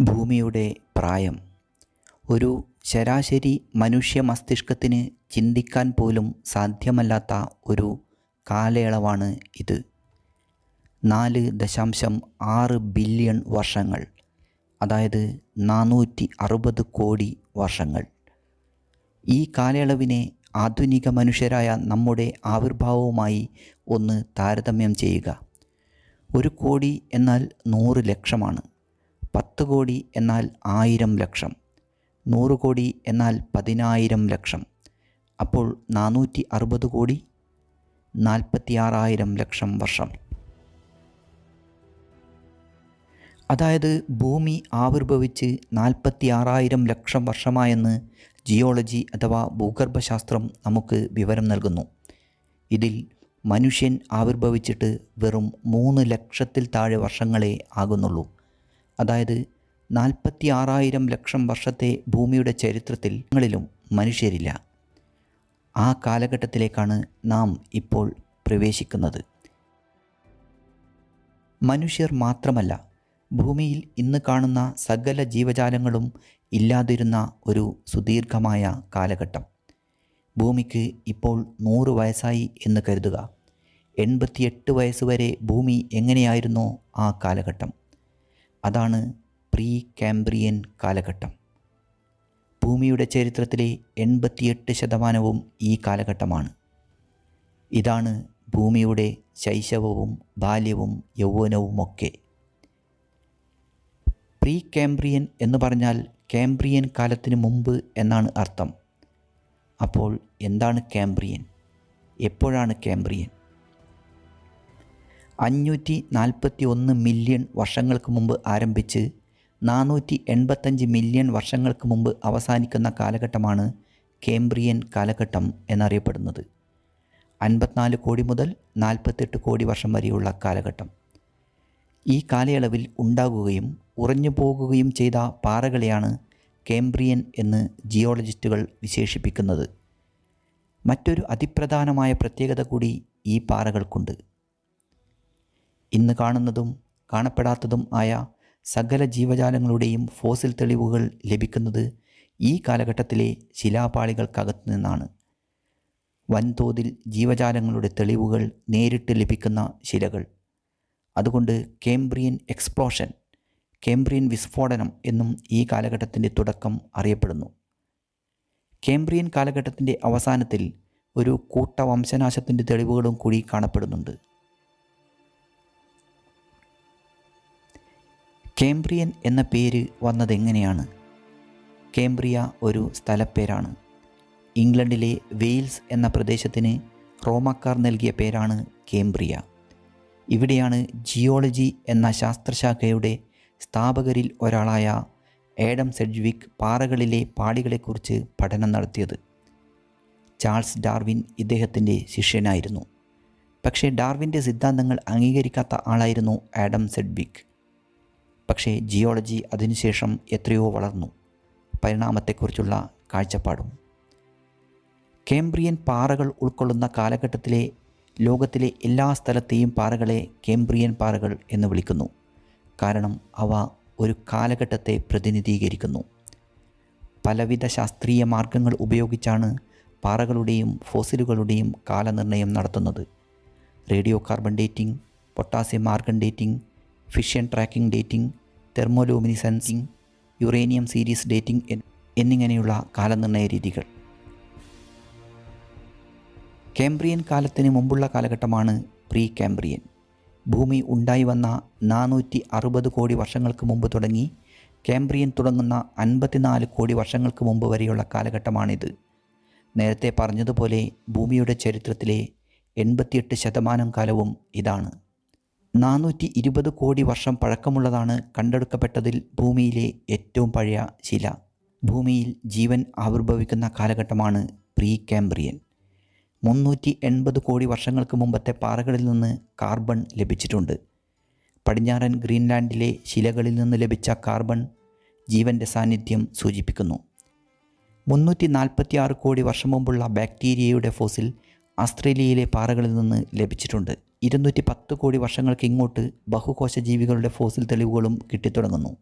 ഭൂമിയുടെ പ്രായം. ഒരു ശരാശരി മനുഷ്യ മസ്തിഷ്കത്തിന് ചിന്തിക്കാൻ പോലും സാധ്യമല്ലാത്ത ഒരു കാലയളവാണ് ഇത്. നാല് ദശാംശം ആറ് ബില്യൺ വർഷങ്ങൾ അതായത് നാനൂറ്റി അറുപത് കോടി വർഷങ്ങൾ. ഈ കാലയളവിനെ ആധുനിക മനുഷ്യരായ നമ്മുടെ ആവിർഭാവവുമായി ഒന്ന് താരതമ്യം ചെയ്യുക. ഒരു കോടി എന്നാൽ നൂറ് ലക്ഷമാണ്. പത്ത് കോടി എന്നാൽ ആയിരം ലക്ഷം നൂറ് കോടി എന്നാൽ പതിനായിരം ലക്ഷം. അപ്പോൾ നാനൂറ്റി അറുപത് കോടി നാൽപ്പത്തിയാറായിരം ലക്ഷം വർഷം. അതായത് ഭൂമി ആവിർഭവിച്ച് നാൽപ്പത്തി ആറായിരം ലക്ഷം വർഷമായെന്ന് ജിയോളജി അഥവാ ഭൂഗർഭശാസ്ത്രം നമുക്ക് വിവരം നൽകുന്നു. ഇതിൽ മനുഷ്യൻ ആവിർഭവിച്ചിട്ട് വെറും മൂന്ന് ലക്ഷത്തിൽ താഴെ വർഷങ്ങളെ ആകുന്നുള്ളൂ. അതായത് നാൽപ്പത്തി ആറായിരം ലക്ഷം വർഷത്തെ ഭൂമിയുടെ ചരിത്രത്തിൽ ങ്ങളിലും മനുഷ്യരില്ല. ആ കാലഘട്ടത്തിലേക്കാണ് നാം ഇപ്പോൾ പ്രവേശിക്കുന്നത്. മനുഷ്യർ മാത്രമല്ല ഭൂമിയിൽ ഇന്ന് കാണുന്ന സകല ജീവജാലങ്ങളും ഇല്ലാതിരുന്ന ഒരു സുദീർഘമായ കാലഘട്ടം. ഭൂമിക്ക് ഇപ്പോൾ നൂറ് വയസ്സായി എന്ന് കരുതുക. എൺപത്തിയെട്ട് വയസ്സ് വരെ ഭൂമി എങ്ങനെയായിരുന്നോ ആ കാലഘട്ടം. അതാണ് പ്രീ കാംബ്രിയൻ കാലഘട്ടം. ഭൂമിയുടെ ചരിത്രത്തിലെ എൺപത്തിയെട്ട് ശതമാനവും ഈ കാലഘട്ടമാണ്. ഇതാണ് ഭൂമിയുടെ ശൈശവവും ബാല്യവും യൗവനവുമൊക്കെ. പ്രീ കാംബ്രിയൻ എന്ന് പറഞ്ഞാൽ കാംബ്രിയൻ കാലത്തിന് മുമ്പ് എന്നാണ് അർത്ഥം. അപ്പോൾ എന്താണ് കാംബ്രിയൻ? എപ്പോഴാണ് കാംബ്രിയൻ? അഞ്ഞൂറ്റി നാൽപ്പത്തി ഒന്ന് മില്യൺ വർഷങ്ങൾക്ക് മുമ്പ് ആരംഭിച്ച് നാനൂറ്റി എൺപത്തഞ്ച് മില്യൺ വർഷങ്ങൾക്ക് മുമ്പ് അവസാനിക്കുന്ന കാലഘട്ടമാണ് കേംബ്രിയൻ കാലഘട്ടം എന്നറിയപ്പെടുന്നത്. അൻപത്തിനാല് കോടി മുതൽ നാൽപ്പത്തെട്ട് കോടി വർഷം വരെയുള്ള കാലഘട്ടം. ഈ കാലയളവിൽ ഉണ്ടാകുകയും ഉറഞ്ഞു പോകുകയും ചെയ്ത പാറകളെയാണ് കേംബ്രിയൻ എന്ന് ജിയോളജിസ്റ്റുകൾ വിശേഷിപ്പിക്കുന്നത്. മറ്റൊരു അതിപ്രധാനമായ പ്രത്യേകത കൂടി ഈ പാറകൾക്കുണ്ട്. ഇന്ന് കാണുന്നതും കാണപ്പെടാത്തതും ആയ സകല ജീവജാലങ്ങളുടെയും ഫോസിൽ തെളിവുകൾ ലഭിക്കുന്നത് ഈ കാലഘട്ടത്തിലെ ശിലാപാളികൾക്കകത്തു നിന്നാണ്. വൻതോതിൽ ജീവജാലങ്ങളുടെ തെളിവുകൾ നേരിട്ട് ലഭിക്കുന്ന ശിലകൾ. അതുകൊണ്ട് കേംബ്രിയൻ എക്സ്പ്ലോഷൻ കേംബ്രിയൻ വിസ്ഫോടനം എന്നും ഈ കാലഘട്ടത്തിന്റെ തുടക്കം അറിയപ്പെടുന്നു. കേംബ്രിയൻ കാലഘട്ടത്തിന്റെ അവസാനത്തിൽ ഒരു കൂട്ട വംശനാശത്തിന്റെ തെളിവുകളും കൂടി കാണപ്പെടുന്നുണ്ട്. കേംബ്രിയൻ എന്ന പേര് വന്നതെങ്ങനെയാണ്? കേംബ്രിയ ഒരു സ്ഥലപ്പേരാണ്. ഇംഗ്ലണ്ടിലെ വെയിൽസ് എന്ന പ്രദേശത്തിന് റോമാക്കാർ നൽകിയ പേരാണ് കേംബ്രിയ. ഇവിടെയാണ് ജിയോളജി എന്ന ശാസ്ത്രശാഖയുടെ സ്ഥാപകരിൽ ഒരാളായ ഏഡം സെഡ്വിക് പാറകളിലെ പാളികളെക്കുറിച്ച് പഠനം നടത്തിയത്. ചാൾസ് ഡാർവിൻ ഇദ്ദേഹത്തിന്റെ ശിഷ്യനായിരുന്നു. പക്ഷേ ഡാർവിന്റെ സിദ്ധാന്തങ്ങൾ അംഗീകരിക്കാത്ത ആളായിരുന്നു ആഡം സെഡ്വിക്. പക്ഷേ ജിയോളജി അതിനുശേഷം എത്രയോ വളർന്നു. പരിണാമത്തെക്കുറിച്ചുള്ള കാഴ്ചപ്പാടും. കേംബ്രിയൻ പാറകൾ ഉൾക്കൊള്ളുന്ന കാലഘട്ടത്തിലെ ലോകത്തിലെ എല്ലാ സ്ഥലത്തെയും പാറകളെ കേംബ്രിയൻ പാറകൾ എന്ന് വിളിക്കുന്നു. കാരണം അവ ഒരു കാലഘട്ടത്തെ പ്രതിനിധീകരിക്കുന്നു. പലവിധ ശാസ്ത്രീയ മാർഗങ്ങൾ ഉപയോഗിച്ചാണ് പാറകളുടെയും ഫോസിലുകളുടെയും കാലനിർണയം നടത്തുന്നത്. Radio carbon dating potassium argon dating fission tracking dating thermoluminescencing uranium series dating എന്നിങ്ങനെയുള്ള കാലനിർണയ രീതികൾ. കേംബ്രിയൻ കാലത്തിന് മുമ്പുള്ള കാലഘട്ടമാണ് പ്രീ കാംബ്രിയൻ ഭൂമി ഉണ്ടായി വന്ന നാനൂറ്റി അറുപത് കോടി വർഷങ്ങൾക്ക് മുമ്പ് തുടങ്ങി കാംബ്രിയൻ തുടങ്ങുന്ന അൻപത്തിനാല് കോടി വർഷങ്ങൾക്ക് മുമ്പ് വരെയുള്ള കാലഘട്ടമാണിത്. നേരത്തെ പറഞ്ഞതുപോലെ ഭൂമിയുടെ ചരിത്രത്തിലെ എൺപത്തിയെട്ട് ശതമാനം കാലവും ഇതാണ്. നാനൂറ്റി ഇരുപത് കോടി വർഷം പഴക്കമുള്ളതാണ് കണ്ടെടുക്കപ്പെട്ടതിൽ ഭൂമിയിലെ ഏറ്റവും പഴയ ശില. ഭൂമിയിൽ ജീവൻ ആവിർഭവിക്കുന്ന കാലഘട്ടമാണ് പ്രീ കാംബ്രിയൻ മുന്നൂറ്റി എൺപത് കോടി വർഷങ്ങൾക്ക് മുമ്പത്തെ പാറകളിൽ നിന്ന് കാർബൺ ലഭിച്ചിട്ടുണ്ട്. പടിഞ്ഞാറൻ ഗ്രീൻലാൻഡിലെ ശിലകളിൽ നിന്ന് ലഭിച്ച കാർബൺ ജീവന്റെ സാന്നിധ്യം സൂചിപ്പിക്കുന്നു. മുന്നൂറ്റി നാൽപ്പത്തി ആറ് കോടി വർഷം മുമ്പുള്ള ബാക്ടീരിയയുടെ ഫോസിൽ ആസ്ട്രേലിയയിലെ പാറകളിൽ നിന്ന് ലഭിച്ചിട്ടുണ്ട്. ഇരുന്നൂറ്റി പത്ത് കോടി വർഷങ്ങൾക്ക് ഇങ്ങോട്ട് ബഹുകോശ ജീവികളുടെ ഫോസിൽ തെളിവുകളും കിട്ടിത്തുടങ്ങുന്നു.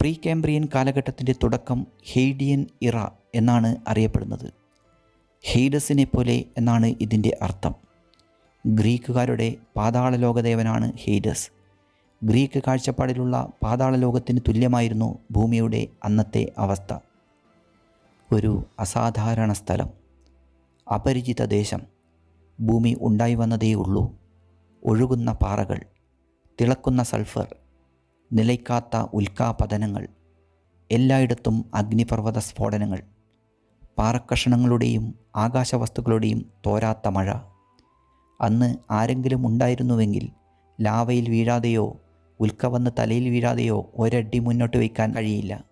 പ്രീ കാംബ്രിയൻ കാലഘട്ടത്തിന്റെ തുടക്കം ഹെയ്ഡിയൻ ഇറ എന്നാണ് അറിയപ്പെടുന്നത്. ഹെയ്ഡസിനെ പോലെ എന്നാണ് ഇതിന്റെ അർത്ഥം. ഗ്രീക്കുകാരുടെ പാതാള ലോകദേവനാണ് ഹെയ്ഡസ്. ഗ്രീക്ക് കാഴ്ചപ്പാടിലുള്ള പാതാള ലോകത്തിന് തുല്യമായിരുന്നു ഭൂമിയുടെ അന്നത്തെ അവസ്ഥ. ഒരു അസാധാരണ സ്ഥലം. അപരിചിത ദേശം ഭൂമി ഉണ്ടായി വന്നതേ ഉള്ളൂ. ഒഴുകുന്ന പാറകൾ തിളക്കുന്ന സൾഫർ നിലയ്ക്കാത്ത ഉൽക്കാപതനങ്ങൾ എല്ലായിടത്തും അഗ്നിപർവത സ്ഫോടനങ്ങൾ പാറക്കഷണങ്ങളുടെയും ആകാശവസ്തുക്കളുടെയും തോരാത്ത മഴ. അന്ന് ആരെങ്കിലും ഉണ്ടായിരുന്നുവെങ്കിൽ ലാവയിൽ വീഴാതെയോ ഉൽക്ക വന്ന് തലയിൽ വീഴാതെയോ ഒരടി മുന്നോട്ട് വയ്ക്കാൻ കഴിയില്ല.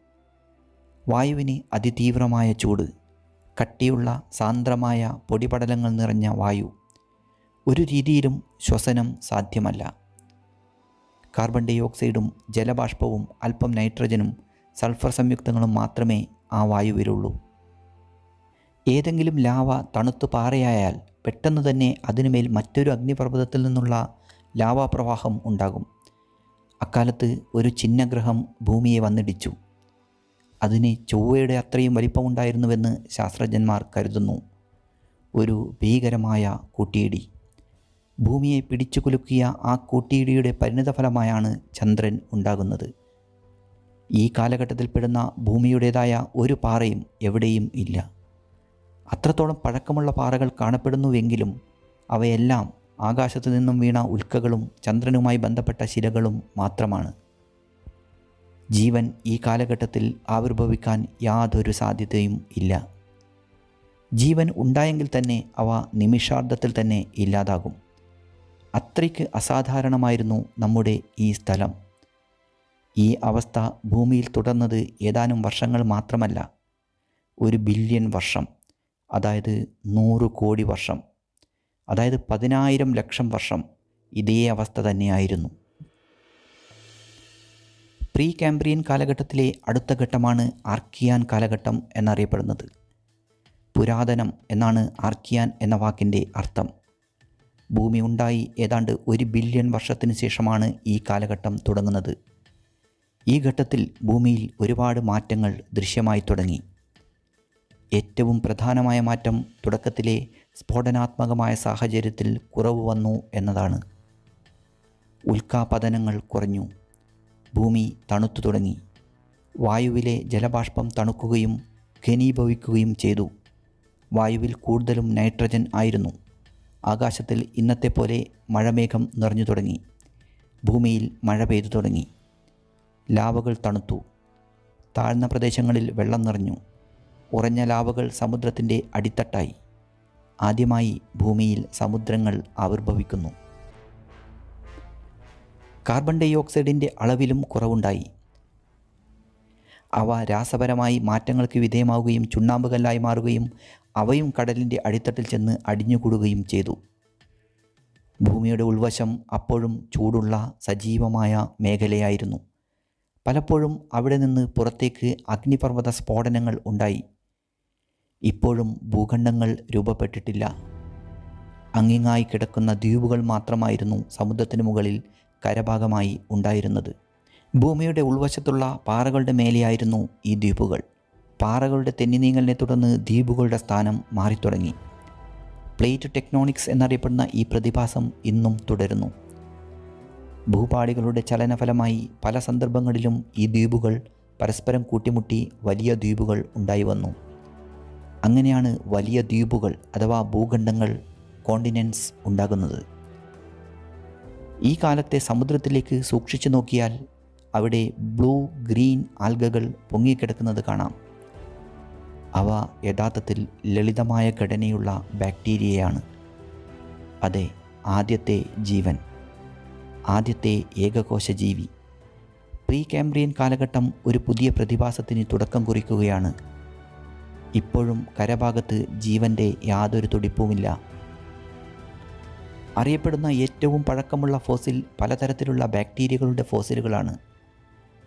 വായുവിന് അതിതീവ്രമായ ചൂട്. കട്ടിയുള്ള സാന്ദ്രമായ പൊടിപടലങ്ങൾ നിറഞ്ഞ വായു. ഒരു രീതിയിലും ശ്വസനം സാധ്യമല്ല. കാർബൺ ഡൈ ഓക്സൈഡും ജലബാഷ്പവും അല്പം നൈട്രജനും സൾഫർ സംയുക്തങ്ങളും മാത്രമേ ആ വായുവിലുള്ളൂ. ഏതെങ്കിലും ലാവ തണുത്തു പാറയായാൽ പെട്ടെന്ന് തന്നെ അതിനുമേൽ മറ്റൊരു അഗ്നിപർവതത്തിൽ നിന്നുള്ള ലാവാപ്രവാഹം ഉണ്ടാകും. അക്കാലത്ത് ഒരു ചിഹ്നഗ്രഹം ഭൂമിയെ വന്നിടിച്ചു. അതിന് ചൊവ്വയുടെ അത്രയും വലിപ്പമുണ്ടായിരുന്നുവെന്ന് ശാസ്ത്രജ്ഞന്മാർ കരുതുന്നു. ഒരു ഭീകരമായ കൂട്ടിയിടി. ഭൂമിയെ പിടിച്ചു കുലുക്കിയ ആ കൂട്ടിയിടിയുടെ പരിണിതഫലമായാണ് ചന്ദ്രൻ ഉണ്ടാകുന്നത്. ഈ കാലഘട്ടത്തിൽപ്പെടുന്ന ഭൂമിയുടേതായ ഒരു പാറയും എവിടെയും ഇല്ല. അത്രത്തോളം പഴക്കമുള്ള പാറകൾ കാണപ്പെടുന്നുവെങ്കിലും അവയെല്ലാം ആകാശത്തു നിന്നും വീണ ഉൽക്കകളും ചന്ദ്രനുമായി ബന്ധപ്പെട്ട ശിലകളും മാത്രമാണ്. ജീവൻ ഈ കാലഘട്ടത്തിൽ ആവിർഭവിക്കാൻ യാതൊരു സാധ്യതയും ഇല്ല. ജീവൻ ഉണ്ടായെങ്കിൽ തന്നെ അവ നിമിഷാർദ്ധത്തിൽ തന്നെ ഇല്ലാതാകും. അത്രയ്ക്ക് അസാധാരണമായിരുന്നു നമ്മുടെ ഈ സ്ഥലം. ഈ അവസ്ഥ ഭൂമിയിൽ തുടർന്നത് ഏതാനും വർഷങ്ങൾ മാത്രമല്ല ഒരു ബില്യൺ വർഷം അതായത് നൂറ് കോടി വർഷം അതായത് പതിനായിരം ലക്ഷം വർഷം ഇതേ അവസ്ഥ തന്നെയായിരുന്നു. പ്രീ കാംബ്രിയൻ കാലഘട്ടത്തിലെ അടുത്ത ഘട്ടമാണ് ആർക്കിയാൻ കാലഘട്ടം എന്നറിയപ്പെടുന്നത്. പുരാതനം എന്നാണ് ആർക്കിയാൻ എന്ന വാക്കിന്റെ അർത്ഥം. ഭൂമി ഉണ്ടായി ഏതാണ്ട് ഒരു ബില്യൺ വർഷത്തിന് ശേഷമാണ് ഈ കാലഘട്ടം തുടങ്ങുന്നത്. ഈ ഘട്ടത്തിൽ ഭൂമിയിൽ ഒരുപാട് മാറ്റങ്ങൾ ദൃശ്യമായി തുടങ്ങി. ഏറ്റവും പ്രധാനമായ മാറ്റം തുടക്കത്തിലെ സ്ഫോടനാത്മകമായ സാഹചര്യത്തിൽ കുറവ് വന്നു എന്നതാണ്. ഉൽക്കാപതനങ്ങൾ കുറഞ്ഞു. ഭൂമി തണുത്തു തുടങ്ങി. വായുവിലെ ജലബാഷ്പം തണുക്കുകയും ഘനീഭവിക്കുകയും ചെയ്തു. വായുവിൽ കൂടുതലും നൈട്രജൻ ആയിരുന്നു. ആകാശത്തിൽ ഇന്നത്തെ പോലെ മഴമേഘം നിറഞ്ഞു തുടങ്ങി. ഭൂമിയിൽ മഴ പെയ്തു തുടങ്ങി. ലാവകൾ തണുത്തു. താഴ്ന്ന പ്രദേശങ്ങളിൽ വെള്ളം നിറഞ്ഞു. ഉറഞ്ഞ ലാവകൾ സമുദ്രത്തിന്റെ അടിത്തട്ടായി. ആദ്യമായി ഭൂമിയിൽ സമുദ്രങ്ങൾ ആവിർഭവിക്കുന്നു. കാർബൺ ഡൈ ഓക്സൈഡിന്റെ അളവിലും കുറവുണ്ടായി. അവ രാസപരമായി മാറ്റങ്ങൾക്ക് വിധേയമാവുകയും ചുണ്ണാമ്പുകല്ലായി മാറുകയും അവയും കടലിന്റെ അടിത്തട്ടിൽ ചെന്ന് അടിഞ്ഞുകൂടുകയും ചെയ്തു. ഭൂമിയുടെ ഉൾവശം അപ്പോഴും ചൂടുള്ള സജീവമായ മേഖലയായിരുന്നു. പലപ്പോഴും അവിടെ നിന്ന് പുറത്തേക്ക് അഗ്നിപർവത സ്ഫോടനങ്ങൾ ഉണ്ടായി. ഇപ്പോഴും ഭൂഖണ്ഡങ്ങൾ രൂപപ്പെട്ടിട്ടില്ല. അങ്ങിങ്ങായി കിടക്കുന്ന ദ്വീപുകൾ മാത്രമായിരുന്നു സമുദ്രത്തിന് മുകളിൽ കരഭാഗമായി ഉണ്ടായിരുന്നത്. ഭൂമിയുടെ ഉൾവശത്തുള്ള പാറകളുടെ മേലെയായിരുന്നു ഈ ദ്വീപുകൾ. പാറകളുടെ തെന്നിനീങ്ങലിനെ തുടർന്ന് ദ്വീപുകളുടെ സ്ഥാനം മാറിത്തുടങ്ങി. പ്ലേറ്റ് ടെക്നോണിക്സ് എന്നറിയപ്പെടുന്ന ഈ പ്രതിഭാസം ഇന്നും തുടരുന്നു. ഭൂപാളികളുടെ ചലനഫലമായി പല സന്ദർഭങ്ങളിലും ഈ ദ്വീപുകൾ പരസ്പരം കൂട്ടിമുട്ടി വലിയ ദ്വീപുകൾ ഉണ്ടായി വന്നു. അങ്ങനെയാണ് വലിയ ദ്വീപുകൾ അഥവാ ഭൂഖണ്ഡങ്ങൾ കോണ്ടിനെൻസ് ഉണ്ടാകുന്നത്. ഈ കാലത്തെ സമുദ്രത്തിലേക്ക് സൂക്ഷിച്ചു നോക്കിയാൽ അവിടെ ബ്ലൂ ഗ്രീൻ ആൽഗകൾ പൊങ്ങിക്കിടക്കുന്നത് കാണാം. അവ യഥാർത്ഥത്തിൽ ലളിതമായ ഘടനയുള്ള ബാക്ടീരിയയാണ്. അതെ ആദ്യത്തെ ജീവൻ ആദ്യത്തെ ഏകകോശ ജീവി പ്രീ കാംബ്രിയൻ കാലഘട്ടം ഒരു പുതിയ പ്രതിഭാസത്തിന് തുടക്കം കുറിക്കുകയാണ്. ഇപ്പോഴും കരഭാഗത്ത് ജീവന്റെ യാതൊരു തുടിപ്പുമില്ല. അറിയപ്പെടുന്ന ഏറ്റവും പഴക്കമുള്ള ഫോസിൽ പലതരത്തിലുള്ള ബാക്ടീരിയകളുടെ ഫോസിലുകളാണ്.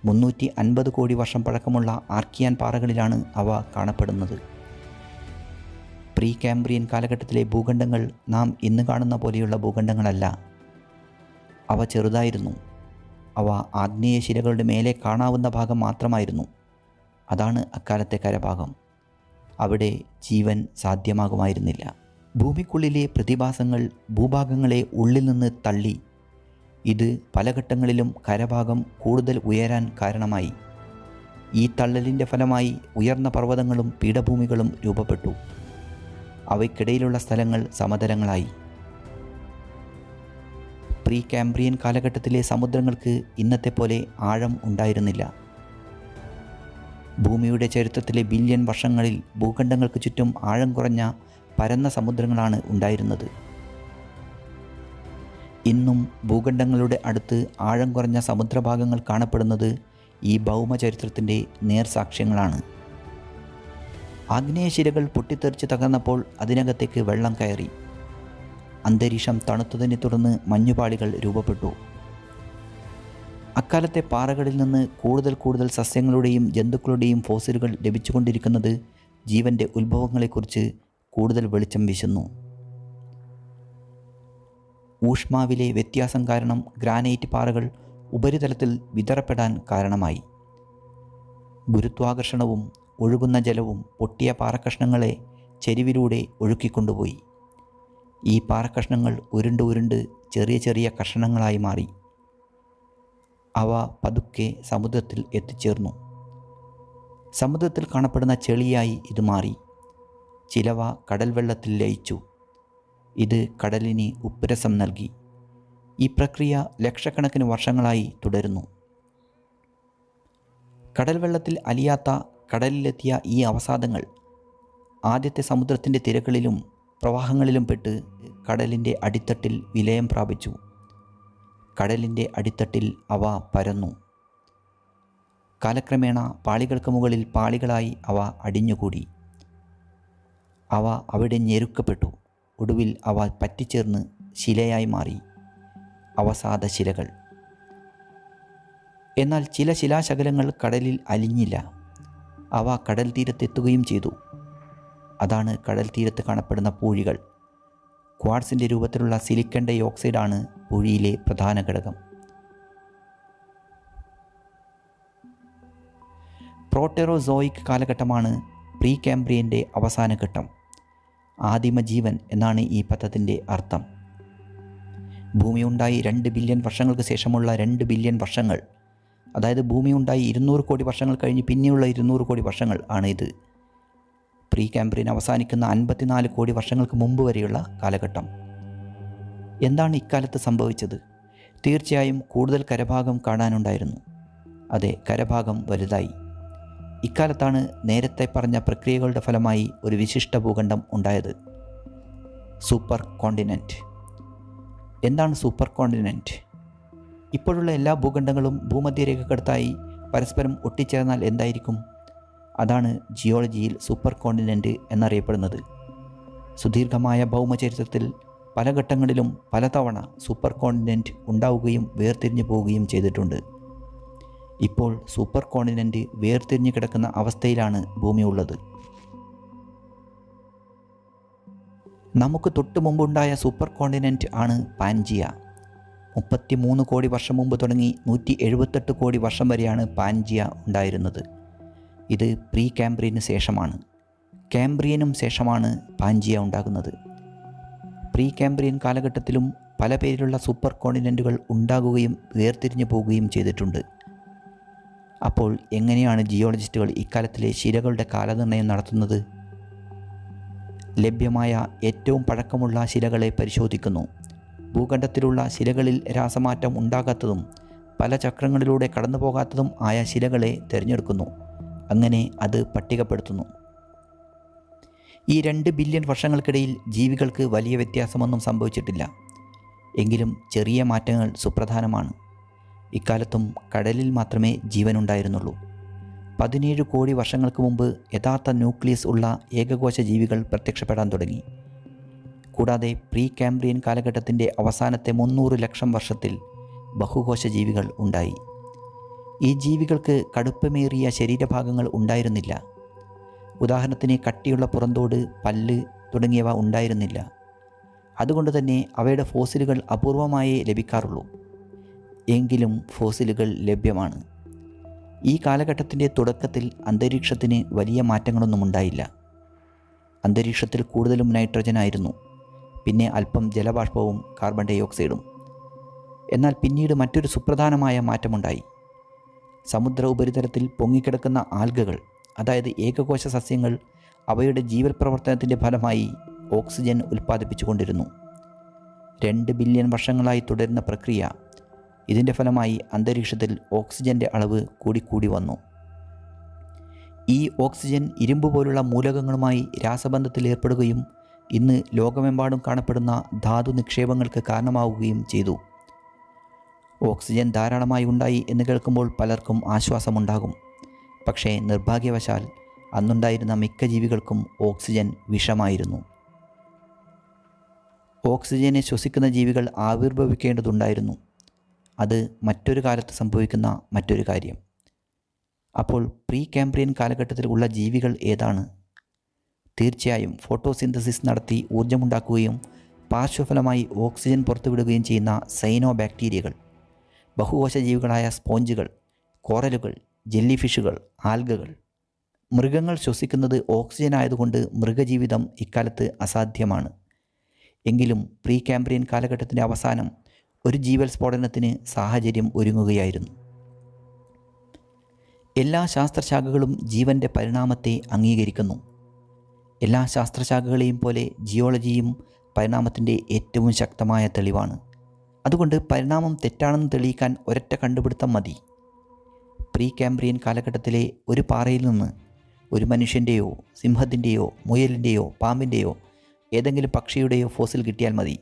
മുന്നൂറ്റി അൻപത് കോടി വർഷം പഴക്കമുള്ള ആർക്കിയാൻ പാറകളിലാണ് അവ കാണപ്പെടുന്നത്. പ്രീ കാംബ്രിയൻ കാലഘട്ടത്തിലെ ഭൂഖണ്ഡങ്ങൾ നാം ഇന്ന് കാണുന്ന പോലെയുള്ള ഭൂഖണ്ഡങ്ങളല്ല. അവ ചെറുതായിരുന്നു. അവ ആഗ്നേയ ശിലകളുടെ മേലെ കാണാവുന്ന ഭാഗം മാത്രമായിരുന്നു. അതാണ് അക്കാലത്തെ കരഭാഗം. അവിടെ ജീവൻ സാധ്യമാകുമായിരുന്നില്ല. ഭൂമിക്കുള്ളിലെ പ്രതിഭാസങ്ങൾ ഭൂഭാഗങ്ങളെ ഉള്ളിൽ നിന്ന് തള്ളി. ഇത് പല ഘട്ടങ്ങളിലും കരഭാഗം കൂടുതൽ ഉയരാൻ കാരണമായി. ഈ തള്ളലിന്റെ ഫലമായി ഉയർന്ന പർവതങ്ങളും പീഠഭൂമികളും രൂപപ്പെട്ടു. അവയ്ക്കിടയിലുള്ള സ്ഥലങ്ങൾ സമതലങ്ങളായി. പ്രീ കാംബ്രിയൻ കാലഘട്ടത്തിലെ സമുദ്രങ്ങൾക്ക് ഇന്നത്തെ പോലെ ആഴം ഉണ്ടായിരുന്നില്ല. ഭൂമിയുടെ ചരിത്രത്തിലെ ബില്യൺ വർഷങ്ങളിൽ ഭൂഖണ്ഡങ്ങൾക്ക് ചുറ്റും ആഴം കുറഞ്ഞ പരന്ന സമുദ്രങ്ങളാണ് ഉണ്ടായിരുന്നത്. ഇന്നും ഭൂഖണ്ഡങ്ങളുടെ അടുത്ത് ആഴം കുറഞ്ഞ സമുദ്രഭാഗങ്ങൾ കാണപ്പെടുന്നത് ഈ ഭൗമചരിത്രത്തിന്റെ നേർസാക്ഷ്യങ്ങളാണ്. ആഗ്നേയശിലകൾ പൊട്ടിത്തെറിച്ച് തകർന്നപ്പോൾ അതിനകത്തേക്ക് വെള്ളം കയറി. അന്തരീക്ഷം തണുത്തതിനെ തുടർന്ന് മഞ്ഞുപാളികൾ രൂപപ്പെട്ടു. അക്കാലത്തെ പാറകളിൽ നിന്ന് കൂടുതൽ കൂടുതൽ സസ്യങ്ങളുടെയും ജന്തുക്കളുടെയും ഫോസിലുകൾ ലഭിച്ചുകൊണ്ടിരിക്കുന്നത് ജീവന്റെ ഉത്ഭവങ്ങളെക്കുറിച്ച് കൂടുതൽ വെളിച്ചം വീശുന്നു. ഊഷ്മാവിലെ വ്യത്യാസം കാരണം ഗ്രാനൈറ്റ് പാറകൾ ഉപരിതലത്തിൽ വിതറപ്പെടാൻ കാരണമായി. ഗുരുത്വാകർഷണവും ഒഴുകുന്ന ജലവും പൊട്ടിയ പാറക്കഷ്ണങ്ങളെ ചെരുവിലൂടെ ഒഴുക്കിക്കൊണ്ടുപോയി. ഈ പാറക്കഷ്ണങ്ങൾ ഉരുണ്ട് ഉരുണ്ട് ചെറിയ ചെറിയ കഷണങ്ങളായി മാറി. അവ പതുക്കെ സമുദ്രത്തിൽ എത്തിച്ചേർന്നു. സമുദ്രത്തിൽ കാണപ്പെടുന്ന ചെളിയായി ഇത് മാറി. ചിലവ കടൽവെള്ളത്തിൽ ലയിച്ചു. ഇത് കടലിന് ഉപ്പുരസം നൽകി. ഈ പ്രക്രിയ ലക്ഷക്കണക്കിന് വർഷങ്ങളായി തുടരുന്നു. കടൽവെള്ളത്തിൽ അലിയാത്ത കടലിലെത്തിയ ഈ അവസാദങ്ങൾ ആദ്യത്തെ സമുദ്രത്തിന്റെ തിരകളിലും പ്രവാഹങ്ങളിലും പെട്ട് കടലിന്റെ അടിത്തട്ടിൽ വിലയം പ്രാപിച്ചു. കടലിന്റെ അടിത്തട്ടിൽ അവ പരന്നു. കാലക്രമേണ പാളികൾക്ക് മുകളിൽ പാളികളായി അവ അടിഞ്ഞുകൂടി. അവ അവിടെ ഞെരുക്കപ്പെട്ടു. ഒടുവിൽ അവ പറ്റിച്ചേർന്ന് ശിലയായി മാറി. അവസാദ ശിലകൾ. എന്നാൽ ചില ശിലാശകലങ്ങൾ കടലിൽ അലിഞ്ഞില്ല. അവ കടൽ തീരത്തെത്തുകയും ചെയ്തു. അതാണ് കടൽ തീരത്ത് കാണപ്പെടുന്ന പൂഴികൾ. ക്വാഡ്സിന്റെ രൂപത്തിലുള്ള സിലിക്കൺ ഡൈ ഓക്സൈഡാണ് പൂഴിയിലെ പ്രധാന ഘടകം. പ്രോട്ടെറോസോയിക് കാലഘട്ടമാണ് പ്രീ ക്യാംബ്രിയന്റെ അവസാന ഘട്ടം. ആദിമ ജീവൻ എന്നാണ് ഈ പദത്തിന്റെ അർത്ഥം. ഭൂമി ഉണ്ടായി രണ്ട് ബില്യൺ വർഷങ്ങൾക്ക് ശേഷമുള്ള രണ്ട് ബില്യൺ വർഷങ്ങൾ അതായത് ഭൂമി ഉണ്ടായി ഇരുന്നൂറ് കോടി വർഷങ്ങൾ കഴിഞ്ഞ് പിന്നെയുള്ള ഇരുന്നൂറ് കോടി വർഷങ്ങൾ ആണ് ഇത് പ്രീ ക്യാംബ്രിയൻ അവസാനിക്കുന്ന അൻപത്തിനാല് കോടി വർഷങ്ങൾക്ക് മുമ്പ് വരെയുള്ള കാലഘട്ടം. എന്താണ് ഇക്കാലത്ത് സംഭവിച്ചത്? തീർച്ചയായും കൂടുതൽ കരഭാഗം കാണാനുണ്ടായിരുന്നു. അതെ കരഭാഗം വലുതായി. ഇക്കാലത്താണ് നേരത്തെ പറഞ്ഞ പ്രക്രിയകളുടെ ഫലമായി ഒരു വിശിഷ്ട ഭൂഖണ്ഡം ഉണ്ടായത്. സൂപ്പർ കോണ്ടിനെന്റ് എന്താണ് സൂപ്പർ കോണ്ടിനെന്റ് ഇപ്പോഴുള്ള എല്ലാ ഭൂഖണ്ഡങ്ങളും ഭൂമധ്യരേഖക്കടുത്തായി പരസ്പരം ഒട്ടിച്ചേർന്നാൽ എന്തായിരിക്കും? അതാണ് ജിയോളജിയിൽ സൂപ്പർ കോണ്ടിനെന്റ് എന്നറിയപ്പെടുന്നത്. സുദീർഘമായ ഭൗമചരിത്രത്തിൽ പല ഘട്ടങ്ങളിലും പലതവണ സൂപ്പർ കോണ്ടിനെന്റ് ഉണ്ടാവുകയും വേർതിരിഞ്ഞു പോവുകയും ചെയ്തിട്ടുണ്ട്. ഇപ്പോൾ സൂപ്പർ കോണ്ടിനെന്റ് വേർതിരിഞ്ഞു കിടക്കുന്ന അവസ്ഥയിലാണ് ഭൂമി ഉള്ളത്. നമുക്ക് തൊട്ട് മുമ്പുണ്ടായ സൂപ്പർ കോണ്ടിനെന്റ് ആണ് പാൻജിയ. മുപ്പത്തി മൂന്ന് കോടി വർഷം മുമ്പ് തുടങ്ങി നൂറ്റി എഴുപത്തെട്ട് കോടി വർഷം വരെയാണ് പാൻജിയ ഉണ്ടായിരുന്നത്. ഇത് പ്രീ കാംബ്രിയന് ശേഷമാണ്. കാംബ്രിയനും ശേഷമാണ് പാൻജിയ ഉണ്ടാകുന്നത്. പ്രീ കാംബ്രിയൻ കാലഘട്ടത്തിലും പല പേരിലുള്ള സൂപ്പർ കോണ്ടിനെന്റുകൾ ഉണ്ടാകുകയും വേർതിരിഞ്ഞു പോവുകയും ചെയ്തിട്ടുണ്ട്. അപ്പോൾ എങ്ങനെയാണ് ജിയോളജിസ്റ്റുകൾ ഇക്കാലത്തിലെ ശിലകളുടെ കാലനിർണയം നടത്തുന്നത്? ലഭ്യമായ ഏറ്റവും പഴക്കമുള്ള ശിലകളെ പരിശോധിക്കുന്നു. ഭൂഖണ്ഡത്തിലുള്ള ശിലകളിൽ രാസമാറ്റം ഉണ്ടാകാത്തതും പല ചക്രങ്ങളിലൂടെ കടന്നു പോകാത്തതും ആയ ശിലകളെ തിരഞ്ഞെടുക്കുന്നു. അങ്ങനെ അത് പട്ടികപ്പെടുത്തുന്നു. ഈ രണ്ട് ബില്യൺ വർഷങ്ങൾക്കിടയിൽ ജീവികൾക്ക് വലിയ വ്യത്യാസമൊന്നും സംഭവിച്ചിട്ടില്ല. എങ്കിലും ചെറിയ മാറ്റങ്ങൾ സുപ്രധാനമാണ്. ഇക്കാലത്തും കടലിൽ മാത്രമേ ജീവനുണ്ടായിരുന്നുള്ളൂ. പതിനേഴ് കോടി വർഷങ്ങൾക്ക് മുമ്പ് യഥാർത്ഥ ന്യൂക്ലിയസ് ഉള്ള ഏകകോശ ജീവികൾ പ്രത്യക്ഷപ്പെടാൻ തുടങ്ങി. കൂടാതെ പ്രീ കാംബ്രിയൻ കാലഘട്ടത്തിന്റെ അവസാനത്തെ മുന്നൂറ് ലക്ഷം വർഷത്തിൽ ബഹുകോശ ജീവികൾ ഉണ്ടായി. ഈ ജീവികൾക്ക് കടുപ്പമേറിയ ശരീരഭാഗങ്ങൾ ഉണ്ടായിരുന്നില്ല. ഉദാഹരണത്തിന് കട്ടിയുള്ള പുറന്തോട് പല്ല് തുടങ്ങിയവ ഉണ്ടായിരുന്നില്ല. അതുകൊണ്ട് തന്നെ അവയുടെ ഫോസിലുകൾ അപൂർവമായേ ലഭിക്കാറുള്ളൂ. എങ്കിലും ഫോസിലുകൾ ലഭ്യമാണ്. ഈ കാലഘട്ടത്തിന്റെ തുടക്കത്തിൽ അന്തരീക്ഷത്തിന് വലിയ മാറ്റങ്ങളൊന്നും ഉണ്ടായില്ല. അന്തരീക്ഷത്തിൽ കൂടുതലും നൈട്രജൻ ആയിരുന്നു. പിന്നെ അല്പം ജലബാഷ്പവും കാർബൺ ഡൈ ഓക്സൈഡും എന്നാൽ പിന്നീട് മറ്റൊരു സുപ്രധാനമായ മാറ്റമുണ്ടായി. സമുദ്ര ഉപരിതലത്തിൽ പൊങ്ങിക്കിടക്കുന്ന ആൽഗകൾ അതായത് ഏകകോശ സസ്യങ്ങൾ അവയുടെ ജീവൽ പ്രവർത്തനത്തിന്റെ ഫലമായി ഓക്സിജൻ ഉൽപ്പാദിപ്പിച്ചുകൊണ്ടിരുന്നു. രണ്ട് ബില്യൺ വർഷങ്ങളായി തുടരുന്ന പ്രക്രിയ ഇതിന്റെ ഫലമായി അന്തരീക്ഷത്തിൽ ഓക്സിജന്റെ അളവ് കൂടിക്കൂടി വന്നു. ഈ ഓക്സിജൻ ഇരുമ്പ് പോലുള്ള മൂലകങ്ങളുമായി രാസബന്ധത്തിൽ ഏർപ്പെടുകയും ഇന്ന് ലോകമെമ്പാടും കാണപ്പെടുന്ന ധാതു നിക്ഷേപങ്ങൾക്ക് കാരണമാവുകയും ചെയ്തു. ഓക്സിജൻ ധാരാളമായി ഉണ്ടായി എന്ന് കേൾക്കുമ്പോൾ പലർക്കും ആശ്വാസമുണ്ടാകും. പക്ഷേ നിർഭാഗ്യവശാൽ അന്നുണ്ടായിരുന്ന മിക്ക ജീവികൾക്കും ഓക്സിജൻ വിഷമായിരുന്നു. ഓക്സിജനെ ശ്വസിക്കുന്ന ജീവികൾ ആവിർഭവിക്കേണ്ടതുണ്ടായിരുന്നു. അത് മറ്റൊരു കാലത്ത് സംഭവിക്കുന്ന മറ്റൊരു കാര്യം. അപ്പോൾ പ്രീ കാംബ്രിയൻ കാലഘട്ടത്തിൽ ഉള്ള ജീവികൾ ഏതാണ്? തീർച്ചയായും ഫോട്ടോസിന്തസിസ് നടത്തി ഊർജമുണ്ടാക്കുകയും പാർശ്വഫലമായി ഓക്സിജൻ പുറത്തുവിടുകയും ചെയ്യുന്ന സൈനോ ബാക്ടീരിയകൾ ബഹുകോശ ജീവികളായ സ്പോഞ്ചുകൾ കോറലുകൾ ജെല്ലി ഫിഷുകൾ ആൽഗകൾ. മൃഗങ്ങൾ ശ്വസിക്കുന്നത് ഓക്സിജൻ ആയതുകൊണ്ട് മൃഗജീവിതം ഇക്കാലത്ത് അസാധ്യമാണ്. എങ്കിലും പ്രീ കാംബ്രിയൻ കാലഘട്ടത്തിന്റെ അവസാനം ഒരു ജീവൽ സ്ഫോടനത്തിന് സാഹചര്യം ഒരുങ്ങുകയായിരുന്നു. എല്ലാ ശാസ്ത്രശാഖകളും ജീവന്റെ പരിണാമത്തെ അംഗീകരിക്കുന്നു. എല്ലാ ശാസ്ത്രശാഖകളെയും പോലെ ജിയോളജിയും പരിണാമത്തിന്റെ ഏറ്റവും ശക്തമായ തെളിവാണ്. അതുകൊണ്ട് പരിണാമം തെറ്റാണെന്ന് തെളിയിക്കാൻ ഒരൊറ്റ കണ്ടുപിടുത്തം മതി. പ്രീ കാംബ്രിയൻ കാലഘട്ടത്തിലെ ഒരു പാറയിൽ നിന്ന് ഒരു മനുഷ്യന്റെയോ സിംഹത്തിന്റെയോ മുയലിന്റെയോ പാമ്പിന്റെയോ ഏതെങ്കിലും പക്ഷിയുടെയോ ഫോസിൽ കിട്ടിയാൽ മതി.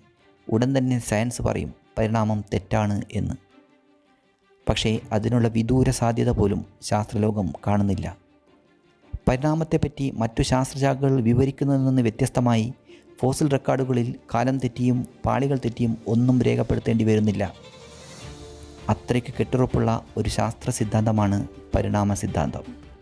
ഉടൻ തന്നെ സയൻസ് പറയും. പരിണാമം തെറ്റാണ് എന്ന്. പക്ഷേ അതിനുള്ള വിദൂര സാധ്യത പോലും ശാസ്ത്രലോകം കാണുന്നില്ല. പരിണാമത്തെപ്പറ്റി മറ്റു ശാസ്ത്രശാഖകൾ വിവരിക്കുന്നതിൽ നിന്ന് വ്യത്യസ്തമായി ഫോസിൽ റെക്കോർഡുകളിൽ കാലം തെറ്റിയും പാളികൾ തെറ്റിയും ഒന്നും രേഖപ്പെടുത്തേണ്ടി വരുന്നില്ല. അത്രയ്ക്ക് കെട്ടുറപ്പുള്ള ഒരു ശാസ്ത്ര സിദ്ധാന്തമാണ് പരിണാമ സിദ്ധാന്തം.